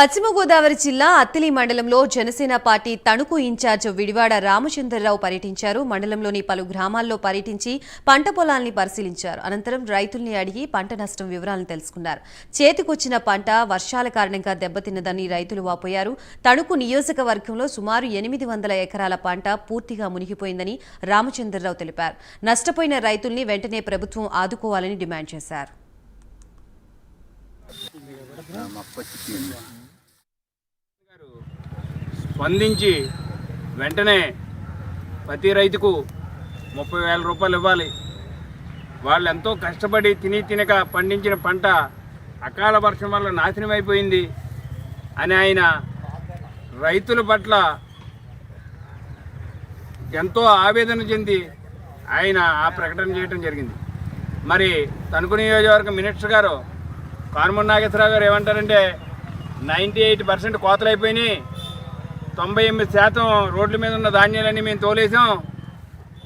పశ్చిమ గోదావరి జిల్లా అత్తిలి మండలంలో జనసేన పార్టీ తణుకు ఇన్ఛార్జ్ విడివాడ రామచంద్రరావు పర్యటించారు. మండలంలోని పలు గ్రామాల్లో పర్యటించి పంట పొలాల్ని పరిశీలించారు. అనంతరం రైతుల్ని అడిగి పంట నష్టం వివరాలను తెలుసుకున్నారు. చేతికొచ్చిన పంట వర్షాల కారణంగా దెబ్బతిన్నదని రైతులు వాపోయారు. తణుకు నియోజకవర్గంలో సుమారు ఎనిమిది వందల ఎకరాల పంట పూర్తిగా మునిగిపోయిందని రామచంద్రరావు తెలిపారు. నష్టపోయిన రైతుల్ని వెంటనే ప్రభుత్వం ఆదుకోవాలని డిమాండ్ చేశారు. స్పందించి వెంటనే ప్రతి రైతుకు ముప్పై వేల రూపాయలు ఇవ్వాలి. వాళ్ళు ఎంతో కష్టపడి తిని తినక పండించిన పంట అకాల వర్షం వల్ల నాశనం అయిపోయింది అని ఆయన రైతుల పట్ల ఎంతో ఆవేదన చెంది ఆయన ఆ ప్రకటన చేయడం జరిగింది. మరి తణుకు నియోజకవర్గ మినిస్టర్ గారు కారుమూరి నాగేశ్వరరావు గారు ఏమంటారంటే నైంటీ ఎయిట్ పర్సెంట్ కోతలు అయిపోయినాయి. తొంభై ఎనిమిది శాతం రోడ్ల మీద ఉన్న ధాన్యాలన్నీ మేము తోలేసాం.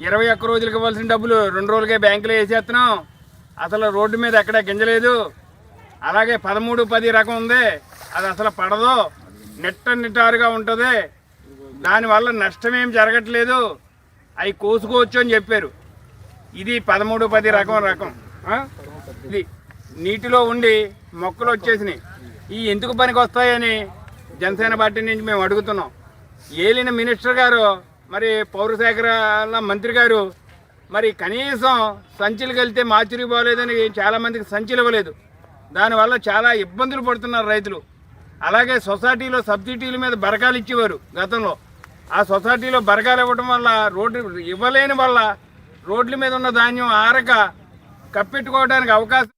ఇరవై ఒక్క రోజులకి ఇవ్వాల్సిన డబ్బులు రెండు రోజులకే బ్యాంకులో వేసేస్తున్నాం. అసలు రోడ్డు మీద ఎక్కడ గింజలేదు. అలాగే పదమూడు పది రకం ఉంది. అది అసలు పడదు. నిట్ట నిటారుగా ఉంటుంది. దానివల్ల నష్టమేం జరగట్లేదు. అవి కోసుకోవచ్చు అని చెప్పారు. ఇది పదమూడు పది రకం రకం. ఇది నీటిలో ఉండి మొక్కలు వచ్చేసినాయి. ఈ ఎందుకు పనికి వస్తాయని జనసేన పార్టీ నుంచి మేము అడుగుతున్నాం. ఏలిన మినిస్టర్ గారు మరి పౌరశాఖల మంత్రి గారు మరి కనీసం సంచులకు వెళ్తే మాచురికి పోలేదని చాలామందికి సంచులు ఇవ్వలేదు. దానివల్ల చాలా ఇబ్బందులు పడుతున్నారు రైతులు. అలాగే సొసైటీలో సబ్సిడీల మీద బరకాలు ఇచ్చేవారు గతంలో. ఆ సొసైటీలో బరకాలు ఇవ్వడం వల్ల రోడ్డు ఇవ్వలేని వల్ల రోడ్ల మీద ఉన్న ధాన్యం ఆరక కప్పెట్టుకోవడానికి అవకాశం